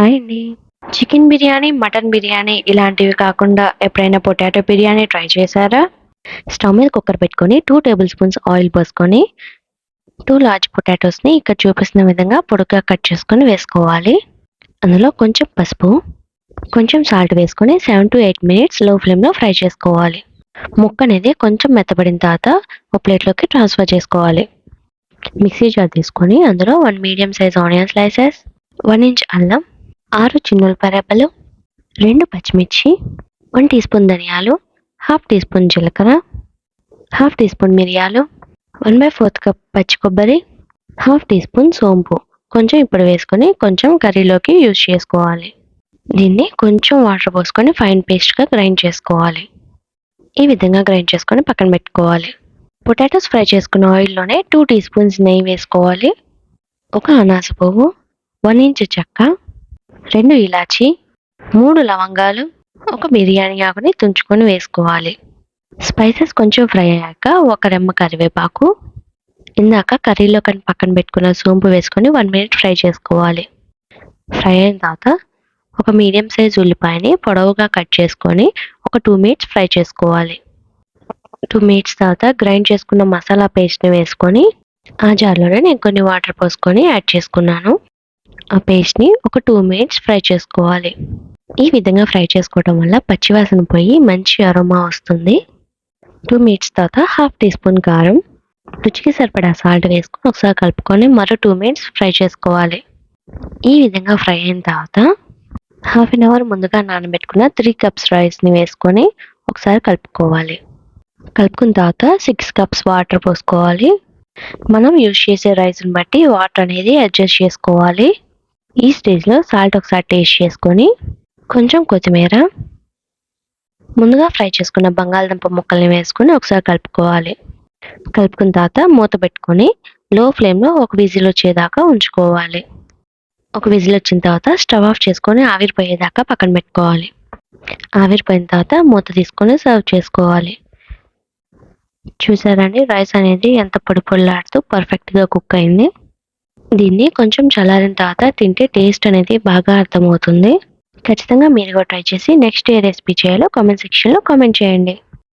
Hi అండి. Chicken biryani mutton biryani ఇలాంటివి కాకుండా ఎప్పుడైనా పొటాటో బిర్యానీ ట్రై చేశారా? స్టవ్ మీద కుక్కర్ పెట్టుకొని టూ టేబుల్ స్పూన్స్ ఆయిల్ పోసుకొని టూ లార్జ్ పొటాటోస్ని ఇక్కడ చూపిస్తున్న విధంగా పొడుగ్గా కట్ చేసుకొని వేసుకోవాలి. అందులో కొంచెం పసుపు కొంచెం సాల్ట్ వేసుకొని సెవెన్ టు ఎయిట్ మినిట్స్లో ఫ్లేమ్లో ఫ్రై చేసుకోవాలి. ముక్క అనేది కొంచెం మెత్తబడిన తర్వాత ఒక ప్లేట్లోకి ట్రాన్స్ఫర్ చేసుకోవాలి. మిక్సీ జార్ తీసుకొని అందులో one medium size onion slices one inch అల్లం ఆరు చిన్నుల రెబ్బలు రెండు పచ్చిమిర్చి వన్ టీ స్పూన్ ధనియాలు హాఫ్ టీ స్పూన్ జీలకర్ర హాఫ్ టీ స్పూన్ మిరియాలు వన్ బై ఫోర్త్ కప్ పచ్చి కొబ్బరి హాఫ్ టీ స్పూన్ సోంపు. కొంచెం ఇప్పుడు వేసుకొని కొంచెం కర్రీలోకి యూజ్ చేసుకోవాలి. దీన్ని కొంచెం వాటర్ పోసుకొని ఫైన్ పేస్ట్గా గ్రైండ్ చేసుకోవాలి. ఈ విధంగా గ్రైండ్ చేసుకొని పక్కన పెట్టుకోవాలి. పొటాటోస్ ఫ్రై చేసుకున్న ఆయిల్లోనే టూ టీ స్పూన్స్ నెయ్యి వేసుకోవాలి. ఒక అనాస పువ్వు వన్ ఇంచ్ చెక్క రెండు ఇలాచి మూడు లవంగాలు ఒక బిర్యానీ ఆకుని తుంచుకొని వేసుకోవాలి. స్పైసెస్ కొంచెం ఫ్రై అయ్యాక ఒక రెమ్మ కరివేపాకు ఇందాక కర్రీలో కానీ పక్కన పెట్టుకున్న సోంపు వేసుకొని వన్ మినిట్ ఫ్రై చేసుకోవాలి. ఫ్రై అయిన తర్వాత ఒక మీడియం సైజ్ ఉల్లిపాయని పొడవుగా కట్ చేసుకొని ఒక టూ మినిట్స్ ఫ్రై చేసుకోవాలి. టూ మినిట్స్ తర్వాత గ్రైండ్ చేసుకున్న మసాలా పేస్ట్ని వేసుకొని ఆ జార్లోనే నేను కొన్ని వాటర్ పోసుకొని యాడ్ చేసుకున్నాను. ఆ పేస్ట్ని ఒక టూ మినిట్స్ ఫ్రై చేసుకోవాలి. ఈ విధంగా ఫ్రై చేసుకోవడం వల్ల పచ్చివాసన పోయి మంచి అరోమా వస్తుంది. టూ మినిట్స్ తర్వాత హాఫ్ టీ స్పూన్ కారం రుచికి సరిపడా సాల్ట్ వేసుకొని ఒకసారి కలుపుకొని మరో టూ మినిట్స్ ఫ్రై చేసుకోవాలి. ఈ విధంగా ఫ్రై అయిన తర్వాత హాఫ్ అన్ అవర్ ముందుగా నానబెట్టుకున్న త్రీ కప్స్ రైస్ని వేసుకొని ఒకసారి కలుపుకోవాలి. కలుపుకున్న తర్వాత సిక్స్ కప్స్ వాటర్ పోసుకోవాలి. మనం యూజ్ చేసే రైస్ని బట్టి వాటర్ అనేది అడ్జస్ట్ చేసుకోవాలి. ఈ స్టేజ్లో సాల్ట్ ఒకసారి టేస్ట్ చేసుకొని కొంచెం కొత్తిమీర ముందుగా ఫ్రై చేసుకున్న బంగాళదుంప ముక్కల్ని వేసుకొని ఒకసారి కలుపుకోవాలి. కలుపుకున్న తర్వాత మూత పెట్టుకొని లో ఫ్లేమ్లో ఒక విజిల్ వచ్చేదాకా ఉంచుకోవాలి. ఒక విజిల్ వచ్చిన తర్వాత స్టవ్ ఆఫ్ చేసుకొని ఆవిరిపోయేదాకా పక్కన పెట్టుకోవాలి. ఆవిరిపోయిన తర్వాత మూత తీసుకొని సర్వ్ చేసుకోవాలి. చూసారండి రైస్ అనేది ఎంత పొడి పొడిలాడుతూ పర్ఫెక్ట్గా కుక్ అయింది. దీన్ని కొంచెం చల్లారిన తర్వాత తింటే టేస్ట్ అనేది బాగా అర్థమవుతుంది. ఖచ్చితంగా మీరు కూడా ట్రై చేసి నెక్స్ట్ ఏ రెసిపీ చేయాలో కామెంట్ సెక్షన్లో కామెంట్ చేయండి.